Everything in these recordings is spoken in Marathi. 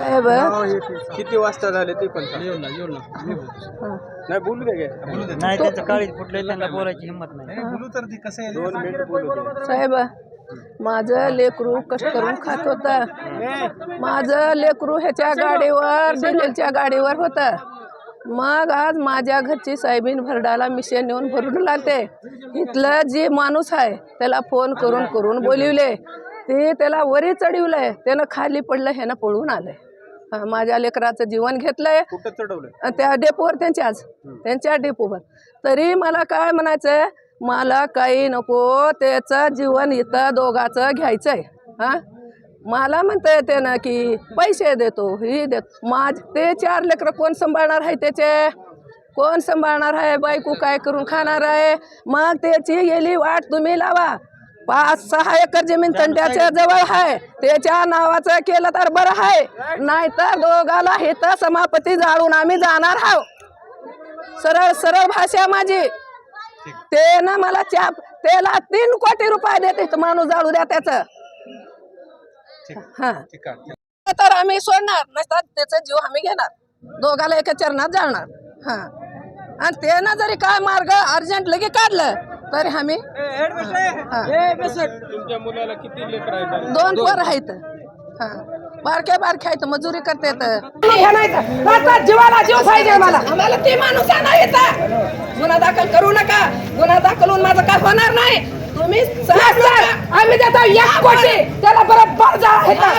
साहेब किती वाजता झाले ते पण सांग. नाही बोलू दे काय नाही त्यांचं काळीच फुटलंय त्यांना बोलायची हिंमत नाही. दोन मिनिट बोलू दे. साहेब माझं लेकरू कष्ट करून खात होतं. माझं लेकरू ह्याच्या गाडीवर डिझेलच्या गाडीवर होतं. मग आज माझ्या घरची साहेबीन भरडाला मिशन नेऊन भरून लागते इथलं जे माणूस आहे त्याला फोन करून करून बोलिवले. ते त्याला वरी चढवलंय. त्यानं खाली पडलं ह्यानं पळून आलंय. माझ्या लेकराचं जीवन घेतलंय. त्या डेपोवर त्यांच्याच त्यांच्या डेपोवर. तरी मला काय म्हणायचं मला काही नको त्याचं जीवन इथं दोघाचं घ्यायचंय. हा? मला म्हणता येते ना की पैसे देतो ही देतो. माझ ते चार लेकरं कोण सांभाळणार आहे त्याचे? कोण सांभाळणार आहे? बायको काय करून खाणार आहे? मग त्याची गेली वाट तुम्ही लावा. पाच सहा एकर जमीन तंट्याच्या जवळ आहे त्याच्या नावाचं केलं तर बरं आहे नाहीतर दोघाला हित समापती जाळून आम्ही जाणार आहोत. सरळ सरळ भाषा माझी. ते ना मला चाप त्याला तीन कोटी रुपये देते. तो माणूस जाळू द्या त्याचं. हा. तर आम्ही सोडणार. नसतात त्याचा जीव आम्ही घेणार. दोघाला एका चरणात जाणार हा. आणि त्यानं जरी काय मार्ग अर्जंट लगे काढलं तरी आम्ही. तुमच्या मुलाला किती लेकर आहेत? दोन पोर आहेत. हा. बारक्या बारक्या आहेत मजुरी करते जीवाला जीव पाहिजे मला. आम्हाला ते माणूस नाही गुन्हा दाखल करू नका. गुन्हा दाखल होऊन माझं काय होणार नाही? तुम्ही आम्ही देतो एक कोटी. त्याला बरोबर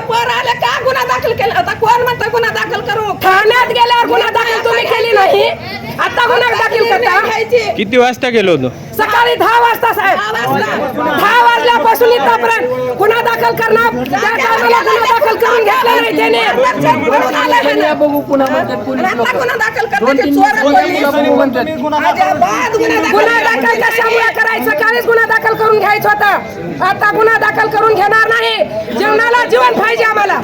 पर आले? का गुन्हा दाखल केला? आता कोण म्हणतं गुन्हा दाखल करू? ठाण्यात गेल्यावर गुन्हा दाखल तुम्ही केली नाही. आता गुन्हा दाखल करता? किती वाजता गेलो होतो? सकाळी दहा वाजता साहेब. दहा वाजल्यापासून इथपर्यंत गुन्हा दाखल करणार. त्या टायमाला गुन्हा दाखल करून घेतला नाही त्याने. आता गुन्हा दाखल करण्याची चोर गुन्हा दाखल कशामुळे करायचं? काळीच गुन्हा दाखल करून घ्यायचं होतं. आता गुन्हा दाखल करून घेणार नाही. जीवनाला जीवन पाहिजे आम्हाला.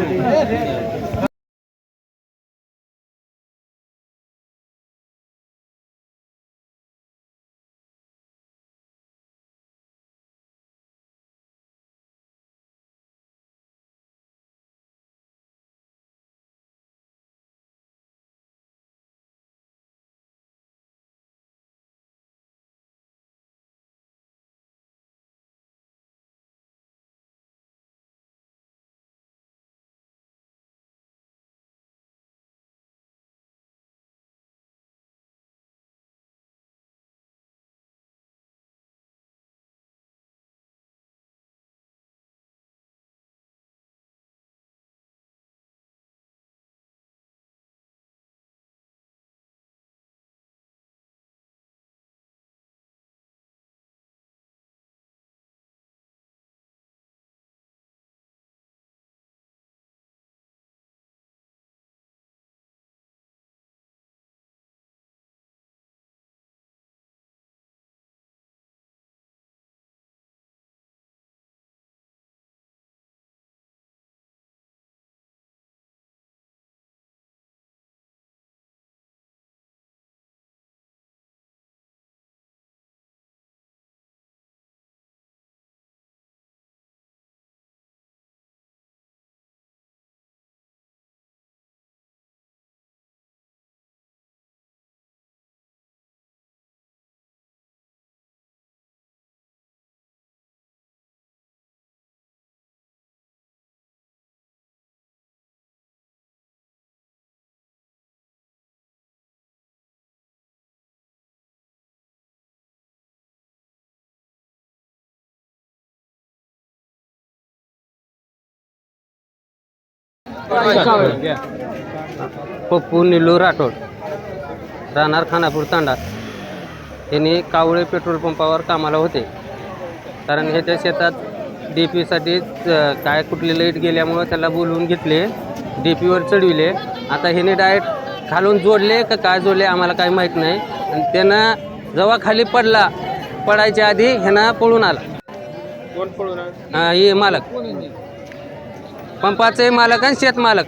पप्पू निलू राठोड. राहणार खानापूर तांडा. यांनी कावळे पेट्रोल पंपावर कामाला होते. कारण ह्याच्या शेतात डी पीसाठी काय कुठली लाइट गेल्यामुळं त्याला बोलवून घेतले डी पीवर चढविले. आता ह्याने डायरेक्ट खालून जोडले का काय जोडले आम्हाला काही माहीत नाही. आणि त्यानं जेव्हा खाली पडला पडायच्या आधी ह्यानं पळून आला. कोण पळून आलं? हा, हे मालक. पंपाचे मालक आणि शेत मालक.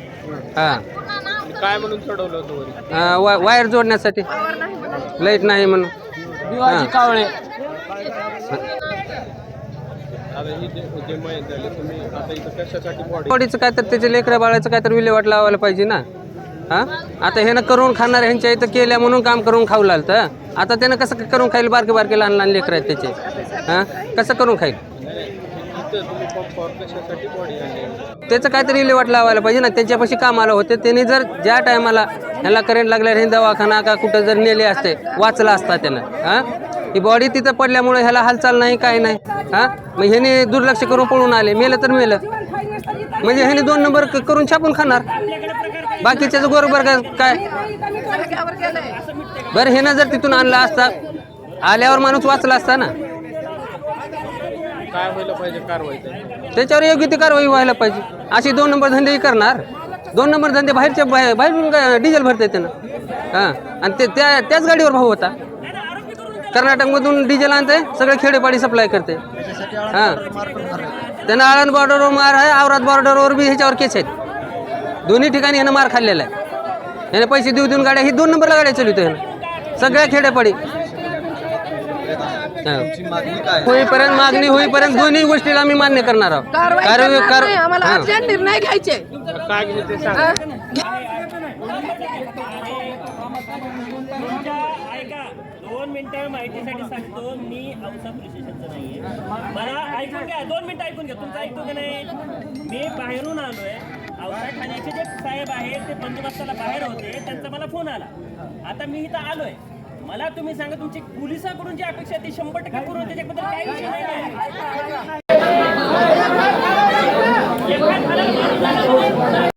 हां. काय म्हणून चढवलं होतं वरी? वायर जोडण्यासाठी. लाइट नाही म्हणून. हां. कावळे. आता ही जे जे मयत झाले तुम्ही आता इथं कशासाठी बॉडी बॉडीचं काय तर त्याच्या लेकरा बाळाचं काय तर विल्हेवाट लावायला पाहिजे ना. हां? आता ह्यानं करून खाणार ह्यांच्या इथं केल्या म्हणून काम करून खाऊ लागतं. आता त्यानं कसं करून खाईल? बारके बारके लहान लहान लेकरं आहेत त्याचे. हां? कसं करून खाईल? तुम्ही पंपावर कशासाठी बॉडी आणली? त्याचं काहीतरी विल्हेवाट लावायला पाहिजे ना. त्यांच्यापाशी कामाला होते. त्यांनी जर ज्या टायमाला ह्याला करंट लागल्यावर दवाखाना का कुठं जर नेले असते वाचला असता त्यानं. हां? ही बॉडी तिथं पडल्यामुळे ह्याला हालचाल नाही काय नाही. हां? मग ह्याने दुर्लक्ष करून पळून आले. मेलं तर मेलं. म्हणजे ह्याने दोन नंबर करून छापून खाणार. बाकीच्याच बरोबर काय काय? बरं ह्यानं जर तिथून आणला असता. आल्यावर माणूस वाचला असता ना. काय व्हायला पाहिजे कारवाई त्याच्यावर योग्य ती कारवाई व्हायला पाहिजे. असे दोन नंबर धंदे करणार. दोन नंबर धंदे बाहेरच्या बाहेर बाहेरून काय डिझेल भरते त्यानं. हां. आणि ते त्या त्याच गाडीवर भाऊ होता. कर्नाटकमधून डिझेल आणते सगळे खेडेपाडी सप्लाय करते हां. त्यानं आळंद बॉर्डरवर मार आहे औरात बॉर्डरवर बी ह्याच्यावर केस आहेत. दोन्ही ठिकाणी ह्यानं मार खाल्लेला आहे. ह्याने पैसे देऊ देऊन गाड्या ही दोन नंबरला गाड्या चालवते ह्यानं. सगळ्या खेडेपाडी. होईपर्यंत मागणी होईपर्यंत दोन्ही गोष्टीला आम्ही मान्य करणार आहोत. कारवाई करणार नाही, आम्हाला हां. अर्जंट निर्णय घ्यायचे? ऐका दोन मिनिटं माहितीसाठी सांगतो मी औसा पोलीस स्टेशनचं नाहीये. मला ऐकून घ्या दोन मिनिटं ऐकून घ्या. तुमचं ऐकतो का नाही? मी बाहेरून आलोय. औसा ठाण्याचे जे साहेब आहेत ते बंदोबस्ताला बाहेर होते. त्यांचा मला फोन आला. आता मी इथं आलोय. मला तुम्ही सांगा तुमची पोलिसाकडून जी अपेक्षा ती शंभर टक्के पूर्ण त्याच्याबद्दल काही विषय नाही आहे.